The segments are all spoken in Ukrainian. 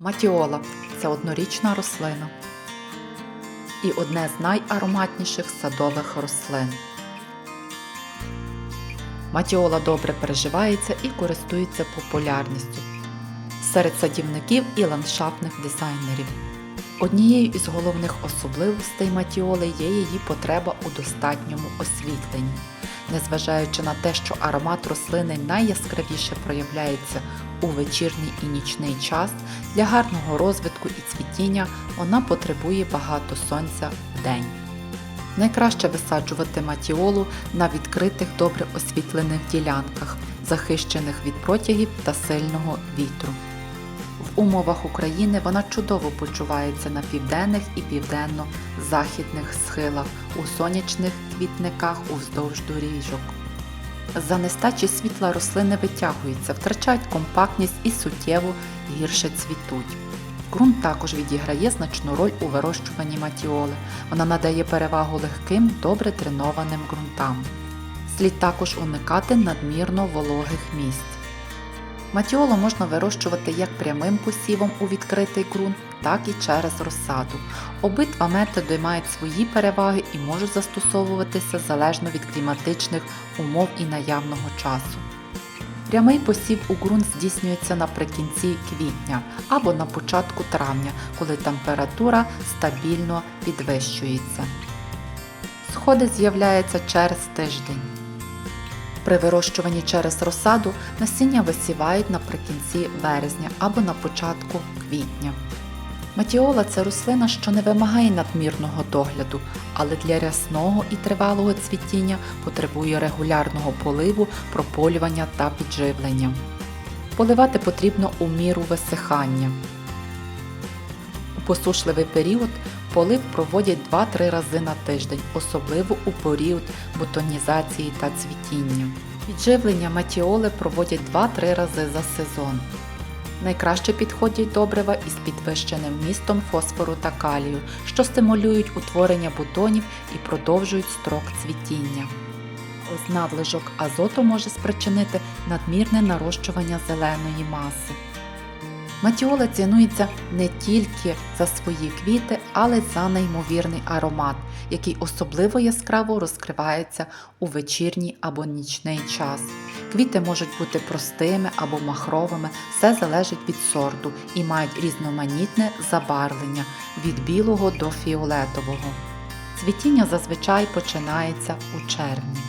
Матіола це однорічна рослина і одне з найароматніших садових рослин. Матіола добре переживається і користується популярністю серед садівників і ландшафтних дизайнерів. Однією із головних особливостей матіоли є її потреба у достатньому освітленні. Незважаючи на те, що аромат рослини найяскравіше проявляється у вечірній і нічний час, для гарного розвитку і цвітіння вона потребує багато сонця в день. Найкраще висаджувати матіолу на відкритих добре освітлених ділянках, захищених від протягів та сильного вітру. В умовах України вона чудово почувається на південних і південно-західних схилах, у сонячних квітниках уздовж доріжок. За нестачі світла рослини витягуються, втрачають компактність і суттєво гірше цвітуть. Ґрунт також відіграє значну роль у вирощуванні матіоли. Вона надає перевагу легким, добре тренованим ґрунтам. Слід також уникати надмірно вологих місць. Матіолу можна вирощувати як прямим посівом у відкритий ґрунт, так і через розсаду. Обидва методи мають свої переваги і можуть застосовуватися залежно від кліматичних умов і наявного часу. Прямий посів у ґрунт здійснюється наприкінці квітня або на початку травня, коли температура стабільно підвищується. Сходи з'являються через тиждень. При вирощуванні через розсаду насіння висівають наприкінці березня або на початку квітня. Матіола це рослина, що не вимагає надмірного догляду, але для рясного і тривалого цвітіння потребує регулярного поливу, прополювання та підживлення. Поливати потрібно у міру висихання. У посушливий період полив проводять 2-3 рази на тиждень, особливо у період бутонізації та цвітіння. Підживлення матіоли проводять 2-3 рази за сезон. Найкраще підходять добрива із підвищеним вмістом фосфору та калію, що стимулюють утворення бутонів і продовжують строк цвітіння. Надлишок азоту може спричинити надмірне нарощування зеленої маси. Матіола цінується не тільки за свої квіти, але й за неймовірний аромат, який особливо яскраво розкривається у вечірній або нічний час. Квіти можуть бути простими або махровими, все залежить від сорту і мають різноманітне забарвлення від білого до фіолетового. Цвітіння зазвичай починається у червні.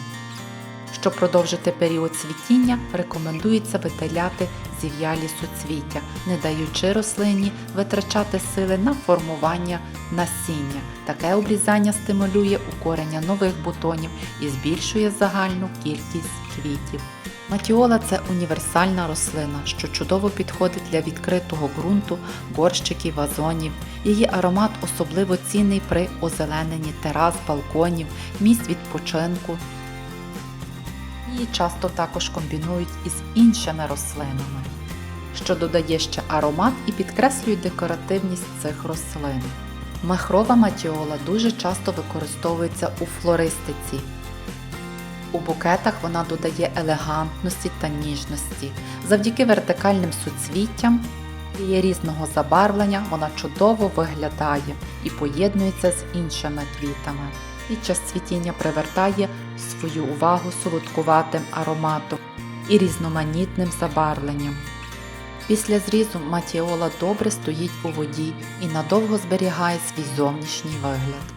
Щоб продовжити період цвітіння, рекомендується видаляти зів'ялі суцвіття, не даючи рослині витрачати сили на формування насіння. Таке обрізання стимулює укорення нових бутонів і збільшує загальну кількість квітів. Матіола це універсальна рослина, що чудово підходить для відкритого ґрунту, горщиків, вазонів. Її аромат особливо цінний при озелененні терас, балконів, місць відпочинку. Її часто також комбінують із іншими рослинами, що додає ще аромат і підкреслює декоративність цих рослин. Махрова матіола дуже часто використовується у флористиці. У букетах вона додає елегантності та ніжності. Завдяки вертикальним суцвіттям є різного забарвлення, вона чудово виглядає і поєднується з іншими квітами. Під час цвітіння привертає свою увагу солодкуватим ароматом і різноманітним забарвленням. Після зрізу матіола добре стоїть у воді і надовго зберігає свій зовнішній вигляд.